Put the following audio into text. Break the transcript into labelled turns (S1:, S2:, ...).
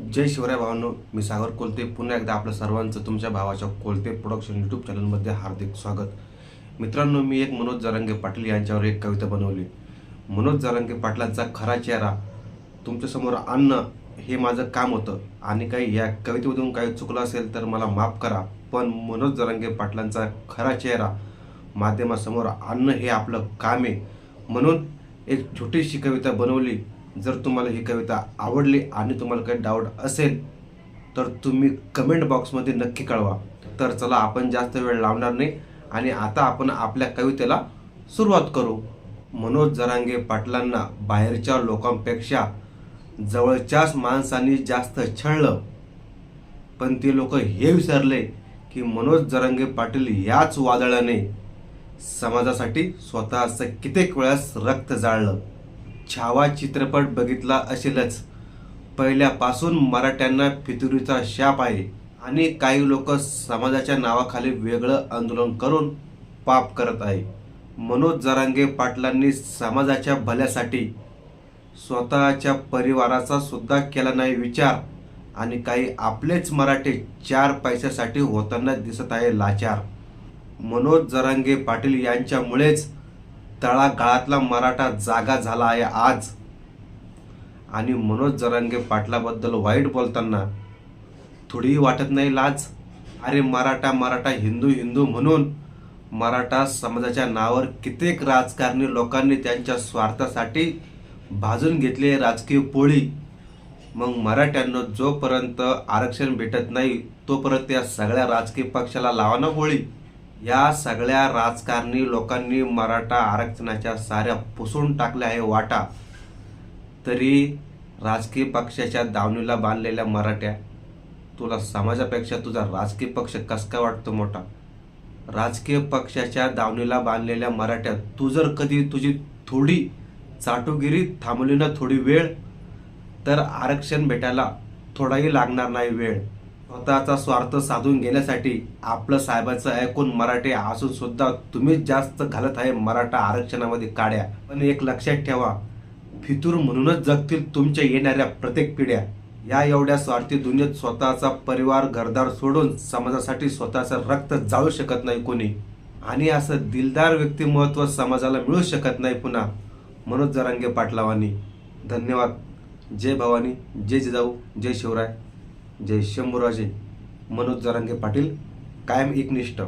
S1: जय शिवराय भावांनो मी सागर कोलते. पुन्हा एकदा आपलं सर्वांचं तुमच्या भावाच्या कोलते प्रोडक्शन यूट्यूब चॅनलमध्ये हार्दिक स्वागत. मित्रांनो मी एक मनोज जरांगे पाटील यांच्यावर एक कविता बनवली. मनोज जरांगे पाटलांचा खरा चेहरा तुमच्यासमोर आणणं हे माझं काम होतं. आणि काही या कवितेमधून काही चुकलं असेल तर मला माफ करा पण मनोज जरांगे पाटलांचा खरा चेहरा माध्यमासमोर आणणं हे आपलं काम आहे. म्हणून एक छोटीशी कविता बनवली. जर तुम्हाला ही कविता आवडली आणि तुम्हाला काही डाऊट असेल तर तुम्ही कमेंट बॉक्समध्ये नक्की कळवा. तर चला आपण जास्त वेळ लावणार नाही आणि आता आपण आपल्या कवितेला सुरुवात करू. मनोज जरांगे पाटलांना बाहेरच्या लोकांपेक्षा जवळच्याच माणसांनी जास्त छळलं. पण ते लोक हे विसरले की मनोज जरांगे पाटील याच वादळाने समाजासाठी स्वतःचं कित्येक वेळास रक्त जाळलं. छावा चित्रपट बघितला असेलच. पहिल्यापासून मराठ्यांना फितुरीचा शाप आहे. आणि काही लोक समाजाच्या नावाखाली वेगळं आंदोलन करून पाप करत आहे. मनोज जरांगे पाटलांनी समाजाच्या भल्यासाठी स्वतःच्या परिवाराचा सुद्धा केला नाही विचार आणि काही आपलेच मराठे चार पैशासाठी होताना दिसत आहे लाचार. मनोज जरांगे पाटील यांच्यामुळेच तळागाळातला मराठा जागा झाला आहे आज. आणि मनोज जरांगे पाटलाबद्दल वाईट बोलताना थोडीही वाटत नाही लाज. अरे मराठा मराठा हिंदू हिंदू म्हणून मराठा समाजाच्या नावावर कित्येक राजकारणी लोकांनी त्यांच्या स्वार्थासाठी भाजून घेतली राजकीय पोळी. मग मराठ्यांना जोपर्यंत आरक्षण भेटत नाही तोपर्यंत या सगळ्या राजकीय पक्षाला लावा ना गोळी. या सगळ्या राजकारणी लोकांनी मराठा आरक्षणाच्या साऱ्या पुसून टाकल्या आहे वाटा. तरी राजकीय पक्षाच्या दावणीला बांधलेल्या मराठ्या तुला समाजापेक्षा तुझा राजकीय पक्ष कसका वाटतो मोठा? राजकीय पक्षाच्या दावणीला बांधलेल्या मराठ्या तू जर कधी तुझी थोडी चाटुगिरी थांबली ना थोडी वेळ तर आरक्षण भेटायला थोडाही लागणार नाही वेळ. स्वतःचा स्वार्थ साधून घेण्यासाठी आपलं साहेबांचं ऐकून मराठे असून सुद्धा तुम्हीच जास्त घालत आहे मराठा आरक्षणामध्ये काड्या. पण एक लक्षात ठेवा फितूर म्हणूनच जगतील तुमच्या येणाऱ्या प्रत्येक पिढ्या. या एवढ्या स्वार्थी दुनियेत स्वतःचा परिवार घरदार सोडून समाजासाठी स्वतःचं रक्त जाळू शकत नाही कोणी. आणि असं दिलदार व्यक्तिमत्व समाजाला मिळू शकत नाही पुन्हा. मनोज जरांगे पाटलावानी. धन्यवाद. जय भवानी. जय जिजाऊ. जय शिवराय. जय शंभूराजे मनोज जरांगे पाटील कायम एकनिष्ठ.